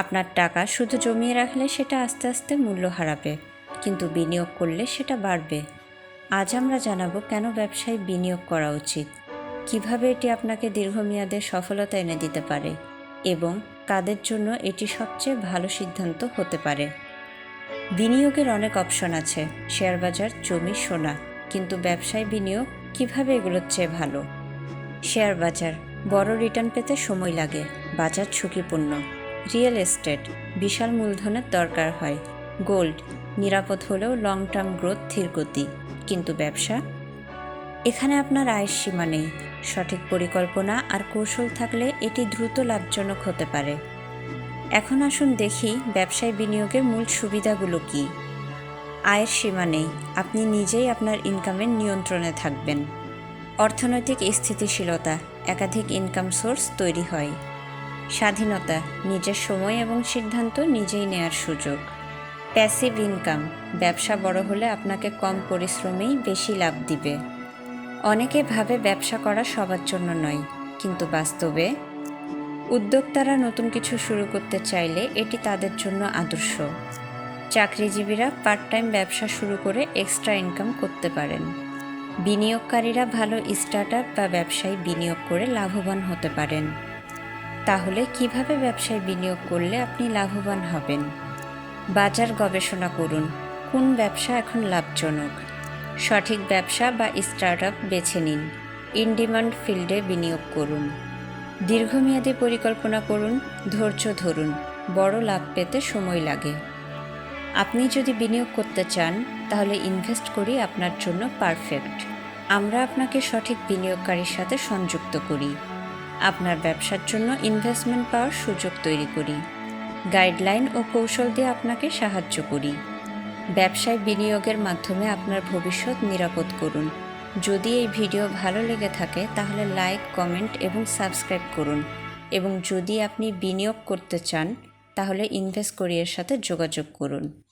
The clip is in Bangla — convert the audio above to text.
আপনার টাকা শুধু জমিয়ে রাখলে সেটা আস্তে আস্তে মূল্য হারাবে, কিন্তু বিনিয়োগ করলে সেটা বাড়বে। আজ আমরা জানাব কেন ব্যবসায় বিনিয়োগ করা উচিত, কীভাবে এটি আপনাকে দীর্ঘমেয়াদে সফলতা এনে দিতে পারে এবং কাদের জন্য এটি সবচেয়ে ভালো সিদ্ধান্ত হতে পারে। বিনিয়োগের অনেক অপশন আছে, শেয়ার বাজার, জমি, সোনা, কিন্তু ব্যবসায় বিনিয়োগ কীভাবে এগুলোর চেয়ে ভালো? শেয়ার বাজার, বড় রিটার্ন পেতে সময় লাগে, বাজার ঝুঁকিপূর্ণ। রিয়েল এস্টেট, বিশাল মূলধনের দরকার হয়। গোল্ড, নিরাপদ হলেও লং টার্ম গ্রোথ ধীর গতি। কিন্তু ব্যবসা? এখানে আপনার আয়ের সীমা নেই। সঠিক পরিকল্পনা আর কৌশল থাকলে এটি দ্রুত লাভজনক হতে পারে। এখন আসুন দেখি ব্যবসায় বিনিয়োগের মূল সুবিধাগুলো কী। আয়ের সীমা নেই। আপনি নিজেই আপনার ইনকামের নিয়ন্ত্রণে থাকবেন। অর্থনৈতিক স্থিতিশীলতা, একাধিক ইনকাম সোর্স তৈরি হয়। স্বাধীনতা, নিজের সময় এবং সিদ্ধান্ত নিজেই নেয়ার সুযোগ। প্যাসিভ ইনকাম ব্যবসা বড় হলে আপনাকে কম পরিশ্রমেই বেশি লাভ দিবে। অনেকে ভাবে ব্যবসা করা সবার জন্য নয়, কিন্তু বাস্তবে উদ্যোক্তারা নতুন কিছু শুরু করতে চাইলে এটি তাদের জন্য আদর্শ। চাকরিজীবীরা পার্ট টাইম ব্যবসা শুরু করে এক্সট্রা ইনকাম করতে পারেন। বিনিয়োগকারীরা ভালো স্টার্ট বা ব্যবসায় বিনিয়োগ করে লাভবান হতে পারেন। তাহলে কীভাবে ব্যবসায় বিনিয়োগ করলে আপনি লাভবান হবেন? বাজার গবেষণা করুন, কোন ব্যবসা এখন লাভজনক? সঠিক ব্যবসা বা স্টার্ট আপ বেছে নিন ইনডিমান্ড ফিল্ডে বিনিয়োগ করুন। দীর্ঘমেয়াদী পরিকল্পনা করুন, ধৈর্য ধরুন, বড় লাভ পেতে সময় লাগে। আপনি যদি বিনিয়োগ করতে চান, তাহলে ইনভেস্ট করি আপনার জন্য পারফেক্ট আমরা আপনাকে সঠিক বিনিয়োগকারীর সাথে সংযুক্ত করি। আপনার ব্যবসার জন্য ইনভেস্টমেন্ট পাওয়ার সুযোগ তৈরি করি। গাইডলাইন ও কৌশল দিয়ে আপনাকে সাহায্য করি। ব্যবসায় বিনিয়োগের মাধ্যমে আপনার ভবিষ্যৎ নিরাপদ করুন। যদি এই ভিডিও ভালো লেগে থাকে, তাহলে লাইক কমেন্ট এবং সাবস্ক্রাইব করুন। এবং যদি আপনি বিনিয়োগ করতে চান, তাহলে ইনভেস্ট কোরিয়ার সাথে যোগাযোগ করুন।